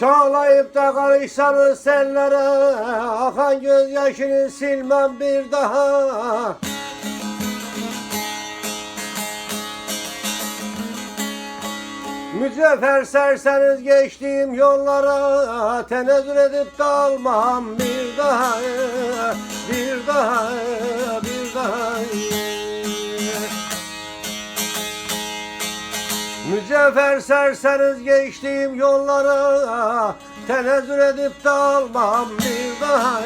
Çağlayıp da karışsanız sellere Akan gözyaşını silmem bir daha. Mücevher serseniz geçtiğim yollara Tenezzül edip de almam bir daha Bir daha bir daha Mücevher serseniz geçtiğim yollara Tenezzül edip de almam. Bir daha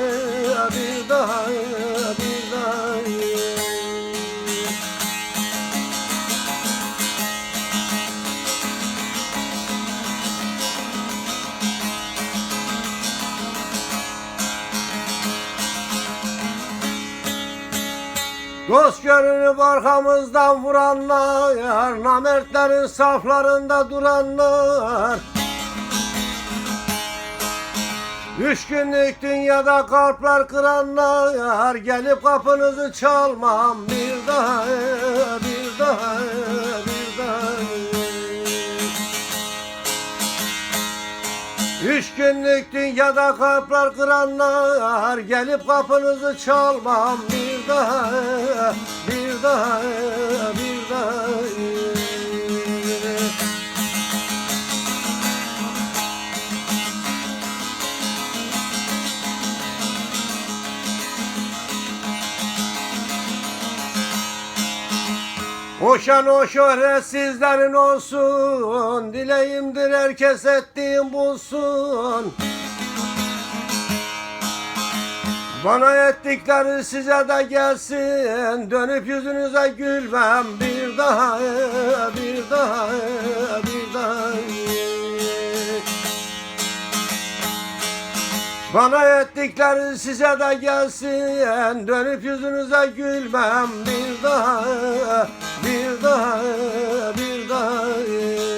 Bir daha bir daha Dost görünüp arkamızdan vuranlar Namertlerin saflarında duranlar. Üç günlük dünyada kalpler kıranlar Gelip kapınızı çalmam bir daha Bir daha bir daha. Üç günlük dünyada kalpler kıranlar Gelip kapınızı çalmam bir daha Bir daha bir daha. Hoşan o şöhret sizlerin olsun Dileğimdir herkes ettiğim bulsun Bana ettikleri size de gelsin. Dönüp yüzünüze gülmem. Bir daha Bir daha bir daha. Bana ettikleri size de gelsin. Dönüp yüzünüze gülmem. Bir daha Bir daha bir daha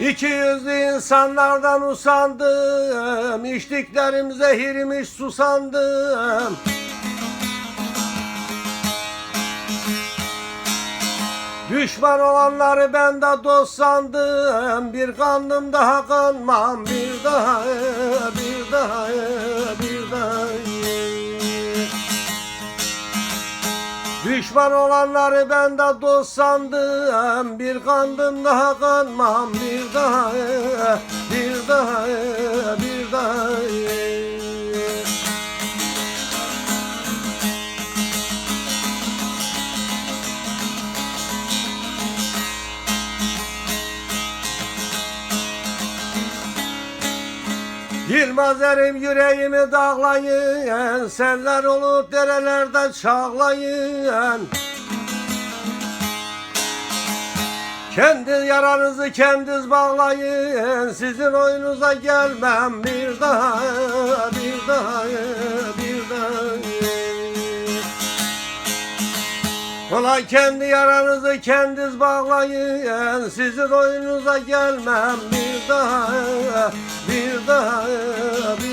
İki yüzlü insanlardan usandım İçtiklerim zehirmiş susandım. Düşman olanları ben de dost sandım. Bir kandım daha kanmam Bir daha bir daha bir Düşman olanları ben de dost sandım. Bir kandım daha kanmam Bir daha bir daha bir daha Yılmaz erim yüreğimi dağlayın Seller olup derelerde çağlayın. Kendi yaranızı kendiniz bağlayın Sizin oyunuza gelmem bir daha Bir daha Ulan kendi yaranızı kendiniz bağlayın Sizin oyunuza gelmem. Bir daha Bir daha bir